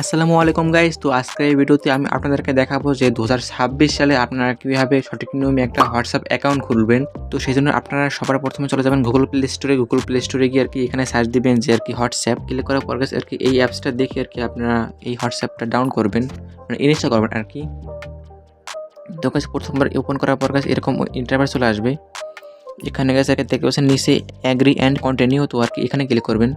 আসসালামু আলাইকুম গাইস তো আজকের এই ভিডিওতে আমি আপনাদেরকে দেখাবো যে দু হাজার ছাব্বিশ সালে আপনারা কীভাবে সঠিক নিয়মে একটা হোয়াটসঅ্যাপ অ্যাকাউন্ট খুলবেন। তো সেই জন্য আপনারা সবার প্রথমে চলে যাবেন গুগল প্লে স্টোরে গুগল প্লে স্টোরে গিয়ে আর কি এখানে সার্চ দিবেন যে আর কি হোয়াটসঅ্যাপ ক্লিক করার পর আর কি এই অ্যাপসটা দেখে আর কি আপনারা এই হোয়াটসঅ্যাপটা ডাউন করবেন মানে ইনস্টল করবেন আর কি। তো কাছে প্রথমবার ওপেন করার পর কাছে এরকম ইন্টারভেস চলে আসবে। এখানে গেছে আর কি দেখতে পাচ্ছেন, নিচে অ্যাগ্রি অ্যান্ড কন্টিনিউ তো আর কি এখানে ক্লিক করবেন।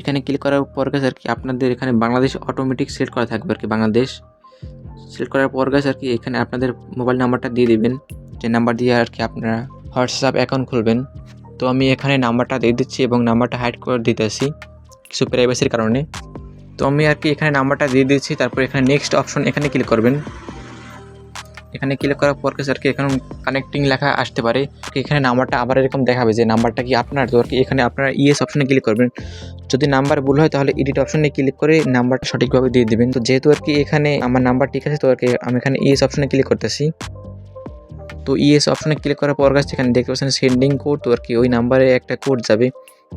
এখানে ক্লিক করার পর গেছে আর কি আপনাদের এখানে বাংলাদেশ অটোমেটিক সিলেক্ট করা থাকবে আর কি, বাংলাদেশ সিলেক্ট করার পর গেছে আর কি এখানে আপনাদের মোবাইল নাম্বারটা দিয়ে দিবেন। যে নাম্বার দিয়ে আর কি আপনারা হোয়াটসঅ্যাপ অ্যাকাউন্ট খুলবেন। তো আমি এখানে নাম্বারটা দিয়ে দিচ্ছি এবং নাম্বারটা হাইড করে দিতেছি কিছু প্রাইভেসির কারণে। তো আমি আর কি এখানে নাম্বারটা দিয়ে দিচ্ছি, তারপর এখানে নেক্সট অপশন এখানে ক্লিক করবেন। এখানে ক্লিক করার পর আর কি এখানে কানেক্টিং লেখা আসতে পারে? এখানে নাম্বারটা আবার এরকম দেখাবে যে নাম্বারটা কি আপনার? তো আর কি এখানে আপনারা ইএস অপশনে ক্লিক করবেন। যদি নাম্বার ভুল হয় তাহলে এডিট অপশনে ক্লিক করে নাম্বারটা সঠিকভাবে দিয়ে দিবেন। তো যেহেতু আর কি এখানে আমার নাম্বার ঠিক আছে, তো আর কি আমি এখানে ইএস অপশনে ক্লিক করতেছি। তো ইএস অপশনে ক্লিক করার পর কাছে এখানে দেখতে পাচ্ছেন সেন্ডিং কোড তো আর কি ওই নাম্বারে একটা কোড যাবে।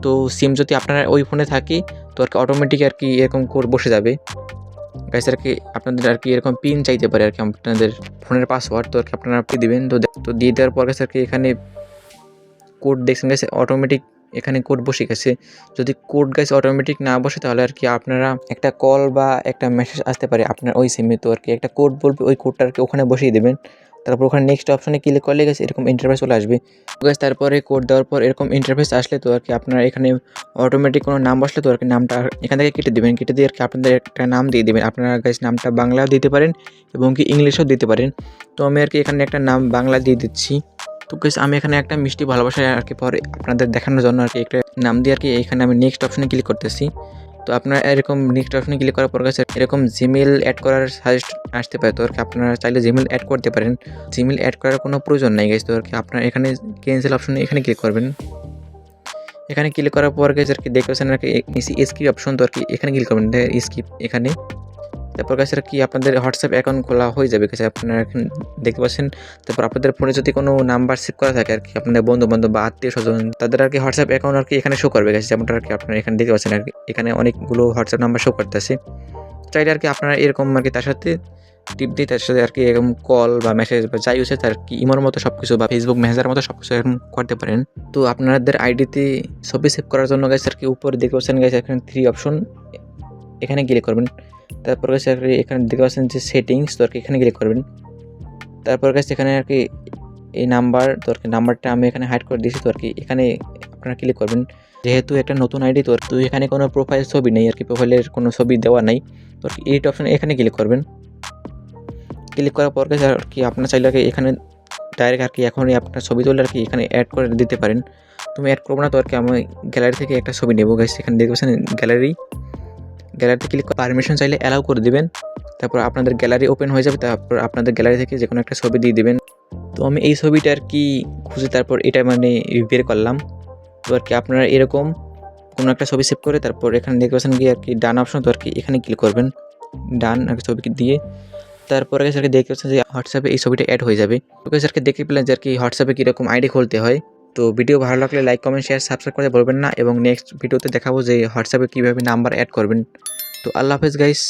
তো সিম যদি আপনার ওই ফোনে থাকে, তো আর কি অটোমেটিক আর কি এরকম কোড বসে যাবে। গাইস আর কি আপনাদের আর কি এরকম পিন চাইতে পারে আর কি? আপনাদের ফোনের পাসওয়ার্ড তো আর কি আপনারা আপনি দিবেন? তো তো দিয়ে দেওয়ার পর গেছে আর কি এখানে কোড দেখছেন গেছে অটোমেটিক এখানে কোড বসে গেছে। যদি কোড গাইস অটোমেটিক না বসে, তাহলে আর কি আপনারা একটা কল বা একটা মেসেজ আসতে পারে আপনার ওই সিমে তো আর কি একটা কোড বলবে, ওই কোডটা আর কি ওখানে বসিয়ে দেবেন। তারপর ওখানে নেক্সট অপশনে ক্লিক করলে গেছে এরকম ইন্টারফেস চলে আসবে। গাইস তারপরে কোড দেওয়ার পর এরকম ইন্টারফেস আসলে তো আর কি আপনারা এখানে অটোমেটিক কোনো নাম বসলে তো আর কি নামটা এখান থেকে কেটে দেবেন। কেটে দিয়ে আর কি আপনাদের একটা নাম দিয়ে দেবেন। আপনারা গাইস নামটা বাংলাও দিতে পারেন এবং কি ইংলিশও দিতে পারেন। তো আমি আর কি এখানে একটা নাম বাংলা দিয়ে দিচ্ছি। তো গাইস আমি এখানে একটা মিষ্টি ভালোবাসা আর কি পরে আপনাদের দেখানোর জন্য আর কি একটা নাম দিয়ে আর কি এখানে আমি নেক্সট অপশনে ক্লিক করতেছি। তো আপনার এরকম নেক্সট অপশনে ক্লিক করার পর কাছে এরকম জিমেল অ্যাড করার সাজেস্ট আসতে পারে। তো আর কি আপনারা চাইলে জিমেল অ্যাড করতে পারেন। জিমেল অ্যাড করার কোনো প্রয়োজন নেই গেছে তো আর কি আপনারা এখানে ক্যান্সেল অপশনে এখানে ক্লিক করবেন। এখানে ক্লিক করার পর গেছে আর কি দেখতে পাচ্ছেন আর কি স্কিপ অপশন তো আর কি এখানে ক্লিক করবেন। স্কিপ এখানে। তারপর কাছে কি আপনাদের হোয়াটসঅ্যাপ অ্যাকাউন্ট খোলা হয়ে যাবে? কাছে আপনারা এখন দেখতে পাচ্ছেন। তারপর আপনাদের ফোনে যদি কোনো নাম্বার সেভ করা থাকে আর কি, আপনাদের বন্ধু বান্ধব বা আত্মীয় স্বজন, তাদের আর কি হোয়াটসঅ্যাপ অ্যাকাউন্ট আর কি এখানে শো করবে গেছে যেমনটা আর কি আপনারা এখানে দেখতে পাচ্ছেন আর কি। এখানে অনেকগুলো হোয়াটসঅ্যাপ নাম্বার শো করতেছে। চাইলে আর কি আপনারা এরকম আর কি তার সাথে টিপ দিয়ে তার সাথে আর কি এরকম কল বা মেসেজ বা যাই হচ্ছে তার কি ইমোর মতো সব কিছু বা ফেসবুক মেসেজের মতো সব কিছু এরকম করতে পারেন। তো আপনাদের আইডিতে ছবি সেভ করার জন্য গেছে আর কি উপরে দেখতে পাচ্ছেন গেছে এখানে থ্রি অপশন এখানে ক্লিক করবেন। তারপর কাছে আর কি এখানে দেখতে পাচ্ছেন যে সেটিংস তো আর কি এখানে ক্লিক করবেন তারপর গেছে এখানে আর কি এই নাম্বার তো আর কি নাম্বারটা আমি এখানে হাইড করে দিয়েছি তো আর কি এখানে আপনারা ক্লিক করবেন যেহেতু একটা নতুন আইডি তো তো এখানে কোনো প্রোফাইল ছবি নেই আর কি প্রোফাইলের কোনো ছবি দেওয়া নাই তো আর কি এইট অপশন এখানে ক্লিক করবেন ক্লিক করার পর গেছে আর কি আপনার চাইলে এখানে ডাইরেক্ট আর কি এখনই আপনার ছবি তুলে আর কি এখানে অ্যাড করে দিতে পারেন তুমি অ্যাড করব না তো আর কি আমি গ্যালারি থেকে একটা ছবি নেব গেছে এখানে পাচ্ছেন গ্যালারি গ্যালারিতে ক্লিক করে পারমিশন চাইলে অ্যালাউ করে দিবেন। তারপর আপনাদের গ্যালারি ওপেন হয়ে যাবে, তারপর আপনাদের গ্যালারি থেকে যে কোনো একটা ছবি দিয়ে দেবেন। তো আমি এই ছবিটা আর কি খুঁজে, তারপর এটা মানে বের করলাম। তো আর কি আপনারা এরকম কোনো একটা ছবি সেভ করে, তারপর এখানে দেখতে পাচ্ছেন গিয়ে আর কি ডান অপশন তো আর কি এখানে ক্লিক করবেন। ডান আর ছবি দিয়ে। তারপরে আর কি দেখতে পাচ্ছেন যে হোয়াটসঅ্যাপে এই ছবিটা অ্যাড হয়ে যাবে। তো গেছে আর কি দেখতে পেলেন যে আর কি হোয়াটসঅ্যাপে কীরকম আইডি খুলতে হয়। তো ভিডিও ভালো লাগলে লাইক কমেন্ট শেয়ার সাবস্ক্রাইব করে বলবেন না এবং নেক্সট ভিডিওতে দেখাবো যে হোয়াটসঅ্যাপে কীভাবে নাম্বার অ্যাড করবেন। তো আল্লাহ হাফেজ গাইস